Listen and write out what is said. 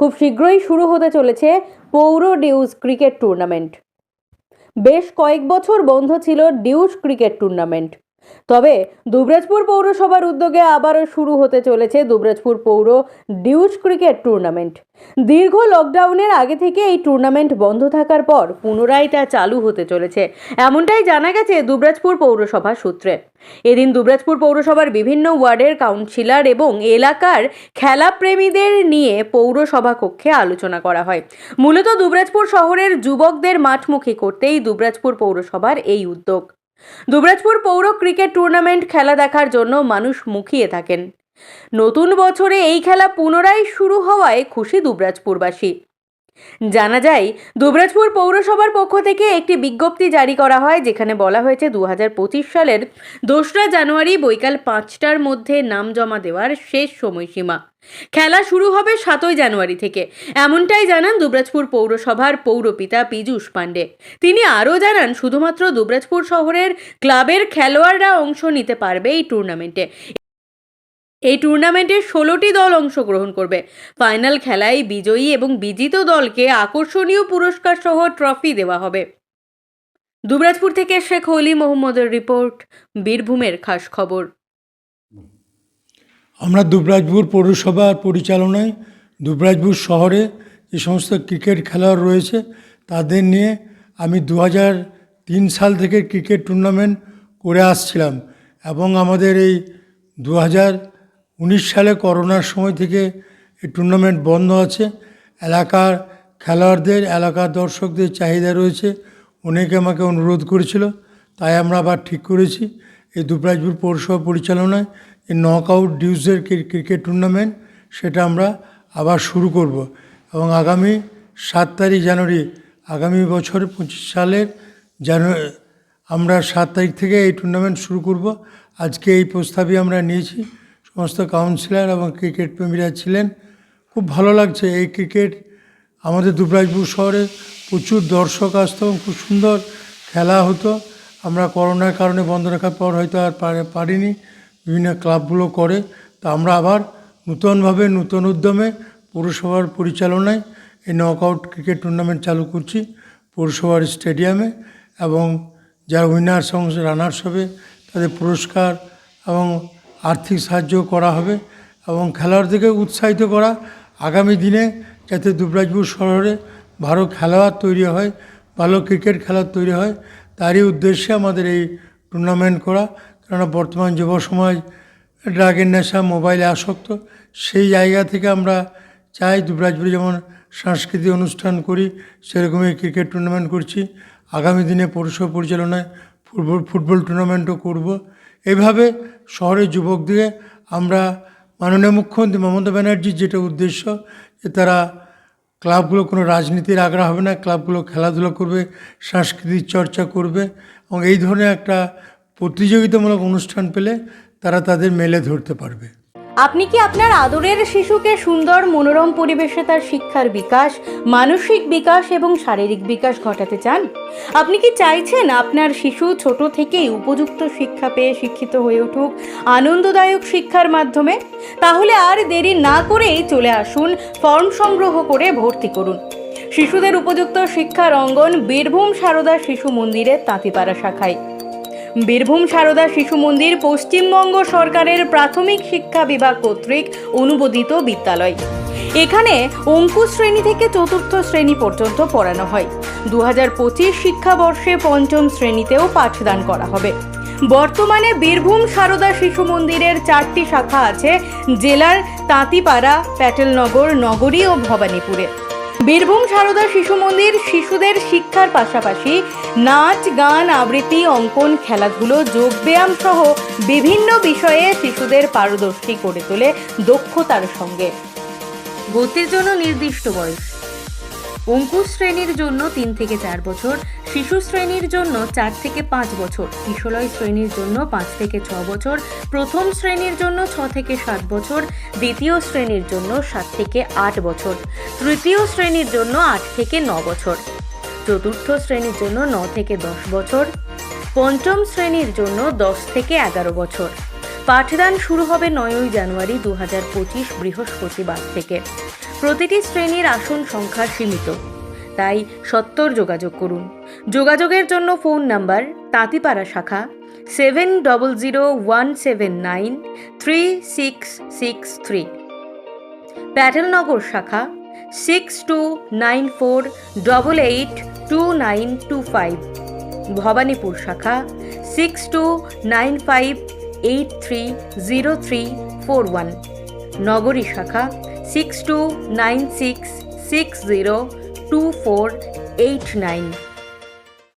খুব শীঘ্রই শুরু হতে চলেছে পৌর ডিউস ক্রিকেট টুর্নামেন্ট। বেশ কয়েক বছর বন্ধ ছিল ডিউজ ক্রিকেট টুর্নামেন্ট। তবে দুবরাজপুর পৌরসভার উদ্যোগে আবারও শুরু হতে চলেছে দুবরাজপুর পৌর ডিউজ ক্রিকেট টুর্নামেন্ট। দীর্ঘ লকডাউনের আগে থেকে এই টুর্নামেন্ট বন্ধ থাকার পর পুনরায় তা চালু হতে চলেছে, এমনটাই জানা গেছে দুবরাজপুর পৌরসভা সূত্রে। এদিন দুবরাজপুর পৌরসভার বিভিন্ন ওয়ার্ডের কাউন্সিলর এবং এলাকার খেলাপ্রেমীদের নিয়ে পৌরসভা কক্ষে আলোচনা করা হয়। মূলত দুবরাজপুর শহরের যুবকদের মাঠমুখী করতেই দুবরাজপুর পৌরসভার এই উদ্যোগ। দুবরাজপুর পৌর ক্রিকেট টুর্নামেন্ট খেলা দেখার জন্য মানুষ মুখিয়ে থাকেন। নতুন বছরে এই খেলা পুনরায় শুরু হওয়ায় খুশি দুবরাজপুরবাসী। জানা যায়, দুবরাজপুর পৌরসভার পক্ষ থেকে একটি বিজ্ঞপ্তি জারি করা হয়, যেখানে বলা হয়েছে দু হাজার পঁচিশ সালের দোসরা জানুয়ারি বৈকাল পাঁচটার মধ্যে নাম জমা দেওয়ার শেষ সময়সীমা। খেলা শুরু হবে সাতই জানুয়ারি থেকে। এমনটাই জানান দুবরাজপুর পৌরসভার পৌরপিতা পীযূষ পাণ্ডে। তিনি আরও জানান, শুধুমাত্র দুবরাজপুর শহরের ক্লাবের খেলোয়াড়রা অংশ নিতে পারবে এই টুর্নামেন্টে। এই টুর্নামেন্টে ষোলোটি দল অংশগ্রহণ করবে। ফাইনাল খেলায় বিজয়ী এবং বিজিত দলকে আকর্ষণীয় পুরস্কার সহ ট্রফি দেওয়া হবে। দুবরাজপুর থেকে শেখ হলি মোহাম্মদের রিপোর্ট, বীরভূমের খাস খবর। আমরা দুবরাজপুর পৌরসভার পরিচালনায় দুবরাজপুর শহরে যে সমস্ত ক্রিকেট খেলোয়াড় রয়েছে, তাদের নিয়ে আমি দু সাল থেকে ক্রিকেট টুর্নামেন্ট করে আসছিলাম এবং আমাদের এই দু হাজার উনিশ সালে করোনার সময় থেকে এই টুর্নামেন্ট বন্ধ আছে। এলাকার খেলোয়াড়দের, এলাকার দর্শকদের চাহিদা রয়েছে। অনেকে আমাকে অনুরোধ করেছিল, তাই আমরা আবার ঠিক করেছি। এই দুবরাজপুর পৌরসভা পরিচালনায় এই নক আউট ডিউজের ক্রিকেট টুর্নামেন্ট সেটা আমরা আবার শুরু করব। এবং আগামী সাত তারিখ জানুয়ারি, আগামী বছর পঁচিশ সালের জানুয়ারি আমরা সাত তারিখ থেকে এই টুর্নামেন্ট শুরু করব। আজকে এই প্রস্তাবই আমরা নিয়েছি। সমস্ত কাউন্সিলর এবং ক্রিকেট প্রেমীরা ছিলেন। খুব ভালো লাগছে এই ক্রিকেট। আমাদের দুবরাজপুর শহরে প্রচুর দর্শক আসতো এবং খুব সুন্দর খেলা হতো। আমরা করোনার কারণে বন্ধ রাখার পর হয়তো আর পারে- পারিনি। বিভিন্ন ক্লাবগুলো করে। তো আমরা আবার নূতনভাবে, নূতন উদ্যমে, পৌরসভার পরিচালনায় এই নকআউট ক্রিকেট টুর্নামেন্ট চালু করছি পৌরসভার স্টেডিয়ামে এবং যারা উইনার্স এবং রানার্স হবে, তাদের পুরস্কার এবং আর্থিক সাহায্য করা হবে এবং খেলোয়াড়দেরকে উৎসাহিত করা। আগামী দিনে যাতে দুবরাজপুর শহরে ভালো খেলোয়াড় তৈরি হয়, ভালো ক্রিকেট খেলার তৈরি হয়, তারই উদ্দেশ্যে আমাদের এই টুর্নামেন্ট করা। কেননা বর্তমান যুব সমাজ ড্রাগের নেশা, মোবাইলে আসক্ত, সেই জায়গা থেকে আমরা চাই দুবরাজপুরে যেমন সাংস্কৃতিক অনুষ্ঠান করি, সেরকমই ক্রিকেট টুর্নামেন্ট করছি। আগামী দিনে পৌরসভা পরিচালনায় ফুটবল ফুটবল টুর্নামেন্টও করব। এভাবে শহরের যুবকদের আমরা মাননীয় মুখ্যমন্ত্রী মমতা ব্যানার্জির যেটা উদ্দেশ্য যে তারা ক্লাবগুলো কোনো রাজনীতির আগ্রহ হবে না, ক্লাবগুলো খেলাধুলা করবে, সাংস্কৃতিক চর্চা করবে এবং এই ধরনের একটা প্রতিযোগিতামূলক অনুষ্ঠান পেলে তারা তাদের মেলে ধরতে পারবে। আপনি কি আপনার আদরের শিশুকে সুন্দর, মনোরম পরিবেশে তার শিক্ষার বিকাশ, মানসিক বিকাশ এবং শারীরিক বিকাশ ঘটাতে চান? আপনি কি চাইছেন আপনার শিশু ছোট থেকেই উপযুক্ত শিক্ষা পেয়ে শিক্ষিত হয়ে উঠুক, আনন্দদায়ক শিক্ষার মাধ্যমে? তাহলে আর দেরি না করেই চলে আসুন, ফর্ম সংগ্রহ করে ভর্তি করুন। শিশুদের উপযুক্ত শিক্ষার অঙ্গন বীরভূম সারদা শিশু মন্দিরের তাঁতিপাড়া শাখায়। বীরভূম সারদা শিশু মন্দির পশ্চিমবঙ্গ সরকারের প্রাথমিক শিক্ষা বিভাগ কর্তৃক অনুমোদিত বিদ্যালয়। এখানে অঙ্কুশ শ্রেণি থেকে চতুর্থ শ্রেণি পর্যন্ত পড়ানো হয়। দু হাজার পঁচিশ শিক্ষাবর্ষে পঞ্চম শ্রেণীতেও পাঠদান করা হবে। বর্তমানে বীরভূম সারদা শিশু মন্দিরের চারটি শাখা আছে, জেলার তাঁতিপাড়া, প্যাটেলনগর, নগরী ও ভবানীপুরে। বীরভূম সারদা শিশু মন্দির শিশুদের শিক্ষার পাশাপাশি নাচ, গান, আবৃত্তি, অঙ্কন, খেলাধুলো, যোগব্যায়াম সহ বিভিন্ন বিষয়ে শিশুদের পারদর্শী করে তোলে দক্ষতার সঙ্গে। গতির জন্য নির্দিষ্ট বয়স। অঙ্কুশ শ্রেণির জন্য তিন থেকে চার বছর। শিশু শ্রেণির জন্য চার থেকে পাঁচ বছর কিশোরয় শ্রেণির জন্য পাঁচ থেকে ছ বছর, প্রথম শ্রেণির জন্য ছ থেকে সাত বছর, দ্বিতীয় শ্রেণির জন্য সাত থেকে আট বছর, তৃতীয় শ্রেণির জন্য আট থেকে ন বছর, চতুর্থ শ্রেণির জন্য ন থেকে দশ বছর, পঞ্চম শ্রেণির জন্য দশ থেকে এগারো বছর। পাঠদান শুরু হবে নয়ই জানুয়ারি দু হাজার পঁচিশ বৃহস্পতিবার থেকে। প্রতিটি শ্রেণির আসন সংখ্যা সীমিত। তাই সত্তর যোগাযোগ করুন। যোগাযোগের জন্য ফোন নাম্বার তাঁতিপাড়া শাখা seven double zero one seven nine three six six three. Patelnagar শাখা six two nine four double eight two nine two five. Bhabanipur শাখা six two nine five eight three zero three four one. নগরী শাখা six two nine six six zero two four eight nine